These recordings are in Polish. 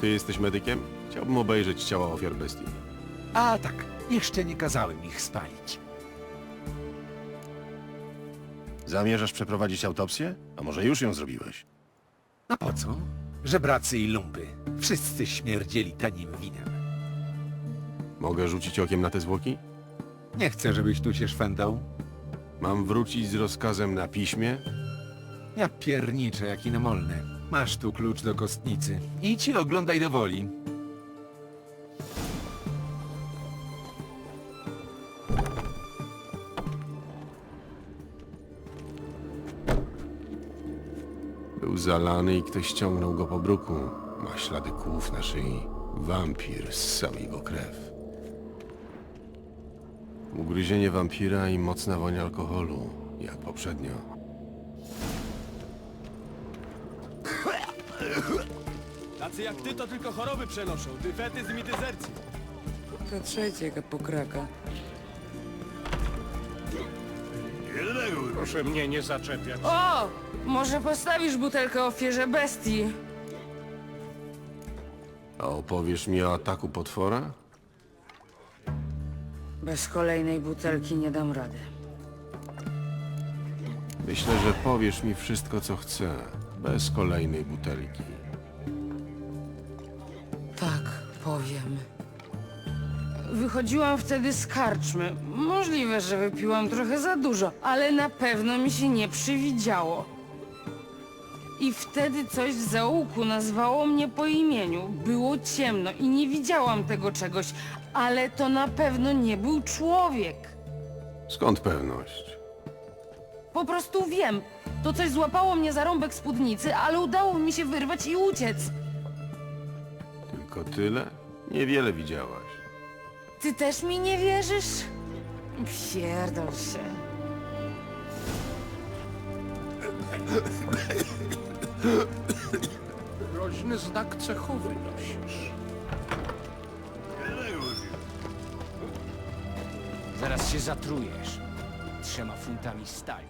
Ty jesteś medykiem? Chciałbym obejrzeć ciała ofiar bestii. A tak, jeszcze nie kazałem ich spalić. Zamierzasz przeprowadzić autopsję? A może już ją zrobiłeś? A po co? Żebracy i lumpy. Wszyscy śmierdzieli tanim winem. Mogę rzucić okiem na te zwłoki? Nie chcę, żebyś tu się szwendał. Mam wrócić z rozkazem na piśmie? Ja pierniczę jak inomolny. Masz tu klucz do kostnicy. Idź i oglądaj do woli. Był zalany i ktoś ściągnął go po bruku. Ma ślady kłów na szyi. Wampir ssał jego krew. Ugryzienie wampira i mocna woń alkoholu, jak poprzednio. Tacy jak ty to tylko choroby przenoszą, dyfetyzm i dezercję. To trzeciego pokraka. Proszę mnie nie zaczepiać. O! Może postawisz butelkę ofierze bestii? A opowiesz mi o ataku potwora? Bez kolejnej butelki nie dam rady. Myślę, że powiesz mi wszystko, co chcę, bez kolejnej butelki. Powiem. Wychodziłam wtedy z karczmy. Możliwe, że wypiłam trochę za dużo, ale na pewno mi się nie przywidziało. I wtedy coś z zaułku nazwało mnie po imieniu. Było ciemno i nie widziałam tego czegoś, ale to na pewno nie był człowiek. Skąd pewność? Po prostu wiem. To coś złapało mnie za rąbek spódnicy, ale udało mi się wyrwać i uciec. Tylko tyle? Niewiele widziałaś. Ty też mi nie wierzysz? Pierdol się. Groźny znak cechowy nosisz. Zaraz się zatrujesz. Trzema funtami stali.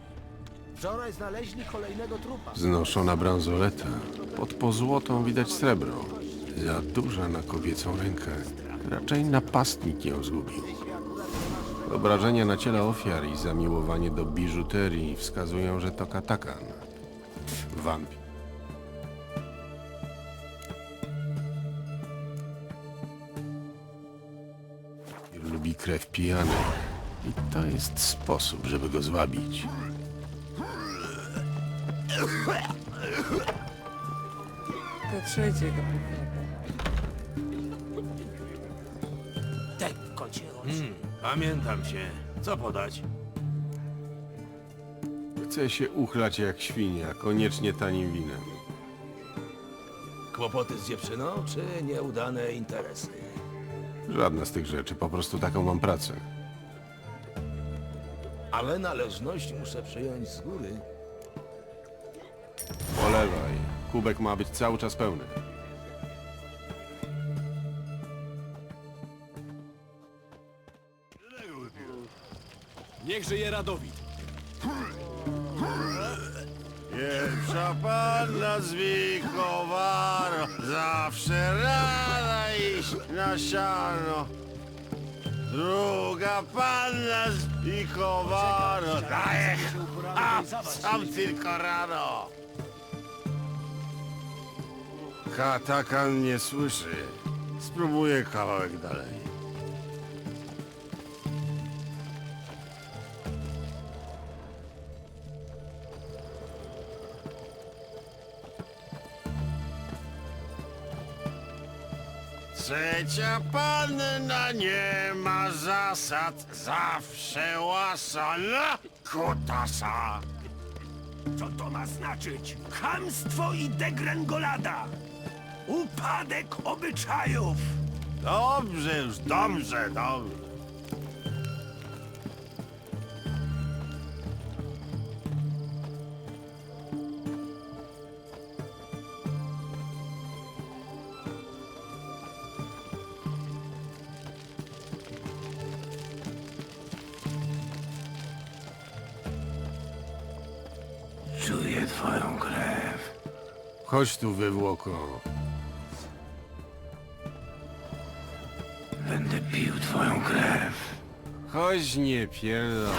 Wczoraj znaleźli kolejnego trupa. Znoszona bransoleta. Pod pozłotą widać srebro. Za duża na kobiecą rękę. Raczej napastnik ją zgubił. Obrażenia na ciele ofiar i zamiłowanie do biżuterii wskazują, że to katakan. Wampir. Lubi krew pijanej. I to jest sposób, żeby go zwabić. To pokraka. Tekko Pamiętam cię. Co podać? Chce się uchlać jak świnia, koniecznie tanim winem. Kłopoty z dziewczyną, czy nieudane interesy? Żadna z tych rzeczy, po prostu taką mam pracę. Ale należność muszę przyjąć z góry. Polewaj. Kubek ma być cały czas pełny. Niech żyje Radowid. Pierwsza panna z Wikowaro, zawsze rada iść na siano. Druga panna z Wikowaro, daje, a sam tylko rano. Katakan nie słyszy. Spróbuję kawałek dalej. Trzecia panna nie ma zasad, zawsze łasana kutasa. Co to ma znaczyć? Chamstwo i degrengolada! Upadek obyczajów! Dobrze już, dobrze, dobrze. twoją krew. Chodź tu, wywłoko. Będę pił twoją krew. Chodź, nie pierdol.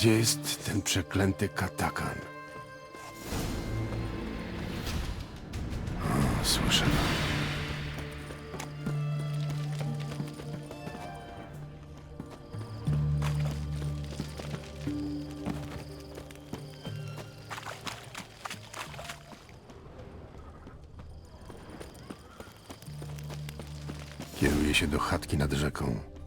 Gdzie jest ten przeklęty katakan? O, słyszę. Kieruje się do chatki nad rzeką.